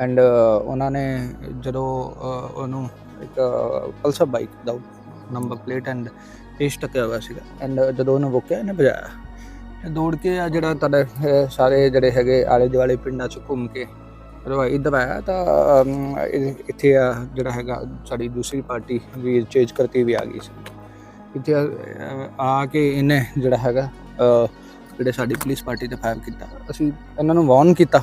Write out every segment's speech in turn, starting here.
And uh, ਉਹਨਾਂ ਨੇ ਜਦੋਂ ਉਹਨੂੰ ਇੱਕ ਪਲਸਰ ਬਾਈਕ ਦਾ ਨੰਬਰ ਪਲੇਟ ਐਂਡ ਪੇਸ਼ ਟੱਕਿਆ ਹੋਇਆ ਸੀਗਾ। ਐਂਡ ਜਦੋਂ ਉਹਨੂੰ ਰੋਕਿਆ, ਇਹਨੇ ਭਜਾਇਆ। ਦੌੜ ਕੇ ਆ ਜਿਹੜਾ ਤੁਹਾਡੇ ਸਾਰੇ ਜਿਹੜੇ ਹੈਗੇ ਆਲੇ ਦੁਆਲੇ ਪਿੰਡਾਂ 'ਚ ਘੁੰਮ ਕੇ ਰਵਾਈ ਦਬਾਇਆ ਤਾਂ ਇੱਥੇ ਆ ਜਿਹੜਾ ਹੈਗਾ, ਸਾਡੀ ਦੂਸਰੀ ਪਾਰਟੀ ਵੀ ਚੇਂਜ ਕਰਤੀ ਵੀ ਆ ਗਈ ਸੀ। ਇੱਥੇ ਆ ਕੇ ਇਹਨੇ ਜਿਹੜਾ ਹੈਗਾ ਜਿਹੜੇ ਸਾਡੀ ਪੁਲਿਸ ਪਾਰਟੀ ਤੇ ਫਾਇਰ ਕੀਤਾ। ਅਸੀਂ ਇਹਨਾਂ ਨੂੰ ਵਾਰਨ ਕੀਤਾ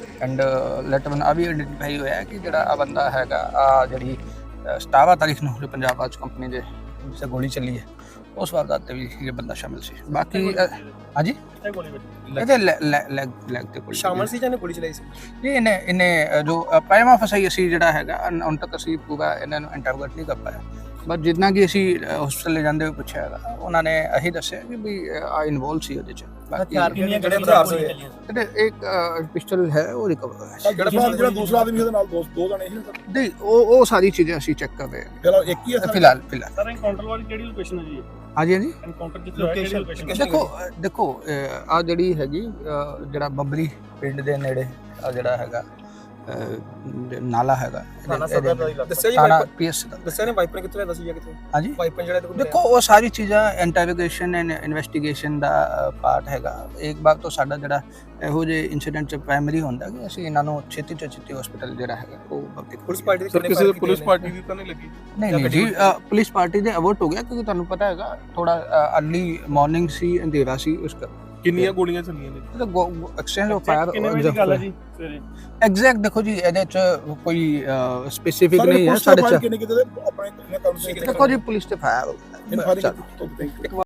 ਐਂਡ ਲੈਟ ਵਨ ਆ ਵੀ ਆਈਡੈਂਟੀਫਾਈ ਹੋਇਆ ਹੈ ਕਿ ਜਿਹੜਾ ਆ ਬੰਦਾ ਹੈਗਾ ਆ ਜਿਹੜੀ ਅ, 17 ਤਾਰੀਖ ਨੂੰ ਪੰਜਾਬ ਆਜ ਕੰਪਨੀ ਦੇ ਜਿਸੇ ਗੋਲੀ ਚੱਲੀ ਹੈ ਉਸ ਵਾਰਦਾਤ ਤੇ ਵੀ ਇਹ ਬੰਦਾ ਸ਼ਾਮਿਲ ਸੀ। ਬਾਕੀ ਹਾਂਜੀ? ਇਹਦੇ ਲੈਗ ਲੈਗ ਤੇ ਗੋਲੀ ਸ਼ਾਮਲ ਸੀ ਜਾਂ ਗੋਲੀ ਚਲਾਈ ਸੀ? ਇਹ ਇਹਨੇ ਇਹਨੇ ਜੋ ਪ੍ਰਾਈਮਾ ਫਸਾਈ ਅਸੀਂ ਜਿਹੜਾ ਹੈਗਾ ਹੁਣ ਤੱਕ ਅਸੀਂ ਪੂਰਾ ਇਹਨਾਂ ਨੂੰ ਇੰਟਰੋਗੇਟ ਨਹੀਂ ਕਰ ਪਾਇਆ। ਬਟ ਜਿੰਨਾ ਕਿ ਅਸੀਂ ਹਸਪੀਟਲ ਲੈ ਜਾਂਦੇ ਹੋਏ ਪੁੱਛਿਆ ਉਹਨਾਂ ਨੇ ਇਹੀ ਦੱਸਿਆ ਕਿ ਵੀ ਆ ਇਨਵੋਲਵ ਸੀ ਉਹਦੇ ਚ। ਬਾਕੀ ਕਿੰਨੀਆਂ ਜਿਹੜੇ ਗੱਡੀਆਂ ਹਥਿਆਰ ਹੋਏ ਇਹਦੇ ਇੱਕ ਪਿਸਟਲ ਹੈ ਉਹ ਰਿਕਵਰ ਹੋਇਆ ਸੀ। ਗੜਫਾਲ ਜਿਹੜਾ ਦੂਸਰਾ ਆਦਮੀ ਉਹਦੇ ਨਾਲ ਦੋ ਦੋ ਜਣੇ ਸੀ ਨਾ ਸਰ? ਨਹੀਂ ਉਹ ਉਹ ਸਾਰੀ ਚੀਜ਼ਾਂ ਅਸੀਂ ਚੈੱਕ ਕਰ ਰਹੇ ਚਲੋ ਇੱਕ ਹੀ ਹੈ ਹਾਂ ਸਰ? ਫਿਲਹਾਲ ਫਿਲਹਾਲ। ਸਰ ਐਨਕਾਊਂਟਰ ਵਾਲੀ ਕਿਹੜੀ ਲੋਕੇਸ਼ਨ ਹੈ ਜੀ? ਹਾਂਜੀ ਹਾਂਜੀ। ਐਨਕਾਊਂਟਰ ਜਿੱਥੇ ਹੋਇਆ ਕਿਹੜੀ Location- ਲੋਕੇਸ਼ਨ ਦੇਖੋ ਅ, ਦੇਖੋ ਆ ਜਿਹੜੀ ਹੈਗੀ ਅ, ਜਿਹੜਾ ਬੱਬਰੀ ਪਿੰਡ ਦੇ ਨੇੜੇ ਆ ਜਿਹੜਾ ਹੈਗਾ ਨਾਲਾ ਹੈਗਾ। ਥਾਣਾ ਸਦਰ ਦਾ ਇਲਾਕਾ। ਦੱਸਿਆ ਜੀ ਥਾਣਾ ਵਾਈਪਰ ਪੀਐਸ ਦਾ ਦੱਸਿਆ ਨੇ ਵਾਈਪਰ ਕਿੱਥੇ ਦੱਸੀ ਜਾਂ ਕਿੱਥੇ ਹਾਂਜੀ। ਵਾਈਪਰ ਜਿਹੜਾ ਦੇਖੋ ਉਹ ਸਾਰੀ ਚੀਜ਼ਾਂ ਇੰਟਰੋਗੇਸ਼ਨ ਐਂਡ ਇਨਵੈਸਟੀਗੇਸ਼ਨ ਦਾ ਪਾਰਟ ਹੈਗਾ। ਇੱਕ ਵਾਰ ਤੋਂ ਸਾਡਾ ਜਿਹੜਾ ਇਹੋ ਜਿਹੇ ਇਨਸੀਡੈਂਟ ਚ ਪ੍ਰਾਇਮਰੀ ਹੁੰਦਾ ਕਿ ਅਸੀਂ ਇਹਨਾਂ ਨੂੰ ਛੇਤੀ ਤੋਂ ਛੇਤੀ ਹਸਪੀਟਲ ਜਿਹੜਾ ਹੈਗਾ ਉਹ ਪੁਲਿਸ ਪਾਰਟੀ ਦੇ ਕਿਸੇ ਪੁਲਿਸ ਪਾਰਟੀ ਦੀ ਤਾਂ ਨਹੀਂ ਲੱਗੀ? ਨਹੀਂ ਜਾਂ ਨਹੀਂ ਜੀ ਪੁਲਿਸ ਪਾਰਟੀ ਦੇ ਅਵਰਟ ਹੋ ਗਿਆ ਕਿਉਂਕਿ ਤੁਹਾਨੂੰ ਪਤਾ ਹੈਗਾ ਥੋੜਾ ਅਰਲੀ ਮਾਰਨਿੰਗ ਸੀ ਅੰਧੇਰਾ ਸੀ ਉਸ ਕਰ ਕਿੰਨੀਆਂ ਗੋਲੀਆਂ ਚੱਲੀਆਂ ਨੇ? Exchange of? ਫਾਇਰ ਕਿੰਨੇ ਵਜੇ ਦੀ ਗੱਲ ਹੈ ਜੀ ਸਵੇਰੇ? ਐਗਜ਼ੈਕਟ ਦੇਖੋ ਜੀ ਇਹਦੇ ਚ ਕੋਈ ਸਪੈਸੀਫਿਕ ਨਹੀਂ ਹੈ ਪੁਲਿਸ ਸਾਡੇ ਚ ਕਿੰਨੇ ਕਿਤੇ ਆਪਣੇ ਅਕਾਊਂਟ ਸੇ ਦੇਖੋ ਜੀ ਪੁਲਿਸ ਤੇ ਫਾਇਰ ਇਨਫਾਰੀ